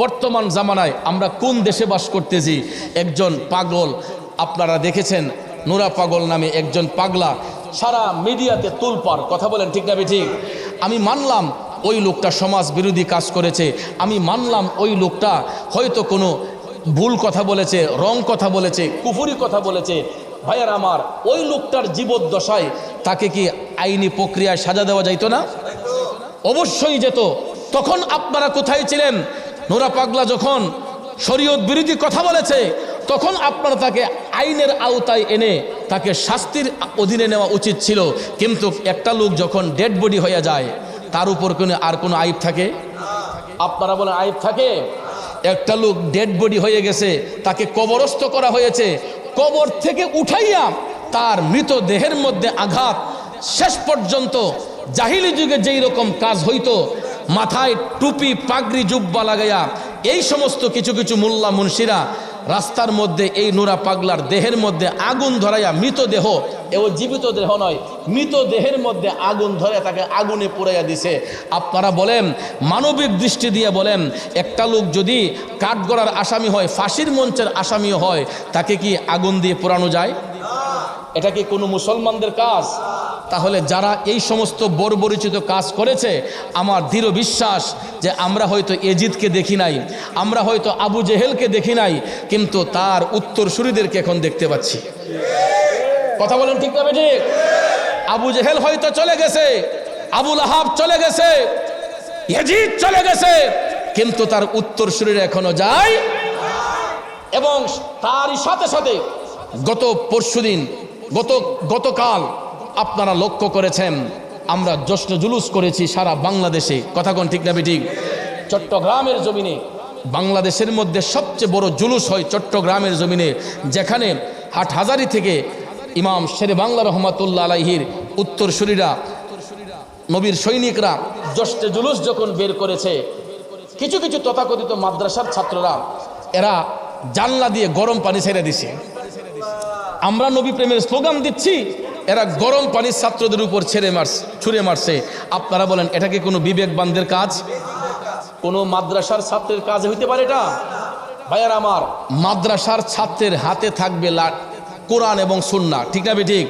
বর্তমান জামানায় আমরা কোন দেশে বাস করতেছি? একজন পাগল, আপনারা দেখেছেন, নোরা পাগল নামে একজন পাগলা সারা মিডিয়াতে তুলপার, কথা বলেন ঠিক না ঠিক? আমি মানলাম ওই লোকটা সমাজ বিরোধী কাজ করেছে, আমি মানলাম ওই লোকটা হয়তো কোনো ভুল কথা বলেছে, রং কথা বলেছে, কুফুরি কথা বলেছে। ভাইয়ার আমার, ওই লোকটার জীবদ্দশায় তাকে কি আইনি প্রক্রিয়ায় সাজা দেওয়া যাইতো না? অবশ্যই যেত। তখন আপনারা কোথায় ছিলেন? নোরা পাগলা যখন শরীয়ত বিরোধী কথা বলেছে, তখন আপনারা তাকে আইনের আওতায় এনে তাকে শাস্তির অধীনে নেওয়া উচিত ছিল। কিন্তু একটা লোক যখন ডেড বডি হয়ে যায়, তার উপর কোনো আর কোনো আইব থাকে? আপনারা বলেন আইব থাকে? একটা লোক ডেড বডি হয়ে গেছে, তাকে কবরস্থ করা হয়েছে। কবর থেকে উঠাইয়া তার মৃত দেহের মধ্যে আঘাত। শেষ পর্যন্ত জাহিলি যুগে যেই রকম কাজ হইতো মাথায় টুপি, পাগড়ি, জুব্বা লাগাইয়া এই সমস্ত কিছু কিছু মোল্লা মুন্সিরা রাস্তার মধ্যে এই নোরা পাগলার দেহের মধ্যে আগুন ধরাইয়া মৃতদেহ এও জীবিত দেহ নয় মৃতদেহের মধ্যে আগুন ধরে তাকে আগুনে পুড়াইয়া দিছে। আপনারা বলেন, মানবিক দৃষ্টি দিয়ে বলেন, একটা লোক যদি কাঠগড়ার আসামি হয়, ফাঁসির মঞ্চের আসামিও হয়, তাকে কি আগুন দিয়ে পোড়ানো যায়? এটা কি কোনো মুসলমানদের কাজ? তাহলে যারা এই সমস্ত বর্বরিচিত কাজ করেছে, আমার দৃঢ় বিশ্বাস যে আমরা হয়তো এজিদকে দেখি নাই, আমরা হয়তো আবু জেহেলকে দেখি নাই, কিন্তু তার উত্তরসূরিদেরকে এখন দেখতে পাচ্ছি। কথা বলেন ঠিক না ঠিক আবু জেহেল হয়তো চলে গেছে আবুল আহাব চলে গেছে, এজিদ চলে গেছে, কিন্তু তার উত্তরসূরিরা এখনও যায় এবং তারই সাথে সাথে গত পরশুদিন, গত গতকাল আপনারা লক্ষ্য করেছেন, আমরা জশ্ন জুলুস করেছি সারা বাংলাদেশে। কথা কোন ঠিক না ঠিক চট্টগ্রামের জমিনে, বাংলাদেশের মধ্যে সবচেয়ে বড় জুলুস হয় চট্টগ্রামের জমিনে, যেখানে হাটহাজারি থেকে ইমাম শেরে বাংলা রহমাতুল্লাহ আলাইহির উত্তরসূরিরা, নবীর সৈনিকরা জশ্নে জুলুস যখন বের করেছে, কিছু কিছু তথাকথিত মাদ্রাসার ছাত্ররা, এরা জানলা দিয়ে গরম পানি ছেড়ে দিছে। আমরা নবী প্রেমের স্লোগান দিচ্ছি এরা গরম পানির ছাত্রদের উপর ছেড়ে মারছে, ছুঁড়ে মারছে। আপনারা বলেন, এটা কি কোনো বিবেকবানদের কাজ? কোনো মাদ্রাসার ছাত্রের কাজ হইতে পারে এটা? ভাইয়ার আমার, মাদ্রাসার ছাত্রের হাতে থাকবে লা কোরআন এবং সুন্না ঠিক না ঠিক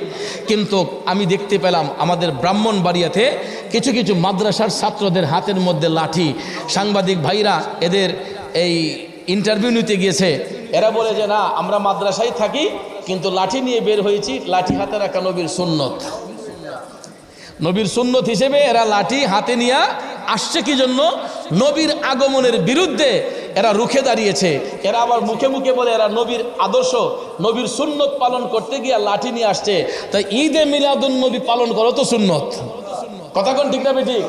কিন্তু আমি দেখতে পেলাম আমাদের ব্রাহ্মণ ব্রাহ্মণবাড়িয়াতে কিছু কিছু মাদ্রাসার ছাত্রদের হাতের মধ্যে লাঠি। সাংবাদিক ভাইরা এদের এই ইন্টারভিউ নিতে গিয়েছে। এরা বলে যে, না, আমরা মাদ্রাসায় থাকি, কিন্তু লাঠি নিয়ে বের হয়েছি, লাঠি হাতে রাখা নবীর সুন্নত। নবীর সুন্নত হিসেবে এরা লাঠি হাতে নিয়ে আসছে কি জন্য? নবীর আগমনের বিরুদ্ধে এরা রুখে দাঁড়িয়েছে। এরা আবার মুখে মুখে বলে, এরা নবীর আদর্শ, নবীর সুন্নত পালন করতে গিয়ে লাঠি নিয়ে আসছে। তাই ঈদে মিলাদুন নবী পালন করো তো সুন্নত। কথা কোন ঠিক না ঠিক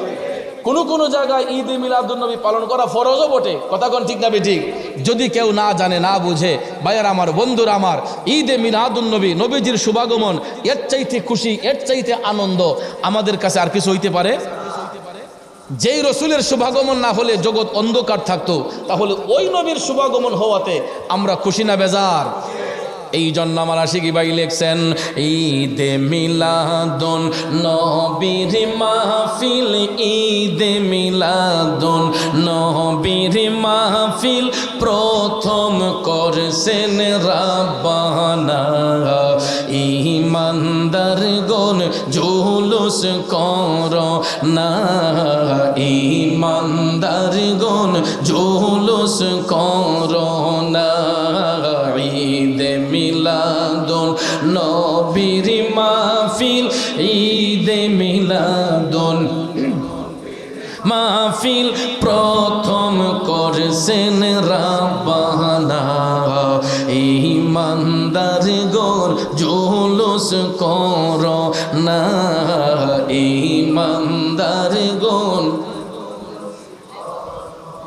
কোনো কোনো জায়গায় ঈদ এ মিলাদুন্নবী পালন করা ফরজও বটে। কথা কোন ঠিক না ঠিক? যদি কেউ না জানে, না বুঝে, ভাইয়ার আমার, বন্ধুরা আমার, ঈদ ঈদে মিলাদুন্নবী নবীজির শুভাগমন, এর চাইতে খুশি, এর চাইতে আনন্দ, আমাদের কাছে আর কিছু হইতে পারে? যেই রসুলের শুভাগমন না হলে জগৎ অন্ধকার থাকতো, তাহলে ওই নবীর শুভাগমন হওয়াতে আমরা খুশি না বেজার? এই জন্য আমার আশিকি ভাই লেখছেন, ঈদে মিলাদুন নবীর মাহফিল নবীর মাহফিল প্রথম করছেন রাব্বানা। ইমানদার গন জুলুস কর না। ইমানদার গন জুলুস কর না। ঈদে মিলাদুন নবীর মাহফিল, ঈদে মিলাদুন মাহফিল প্রথম করছেন রাব্বানা। ইমানদার গোর জোলস কর না। ইমানদার গোর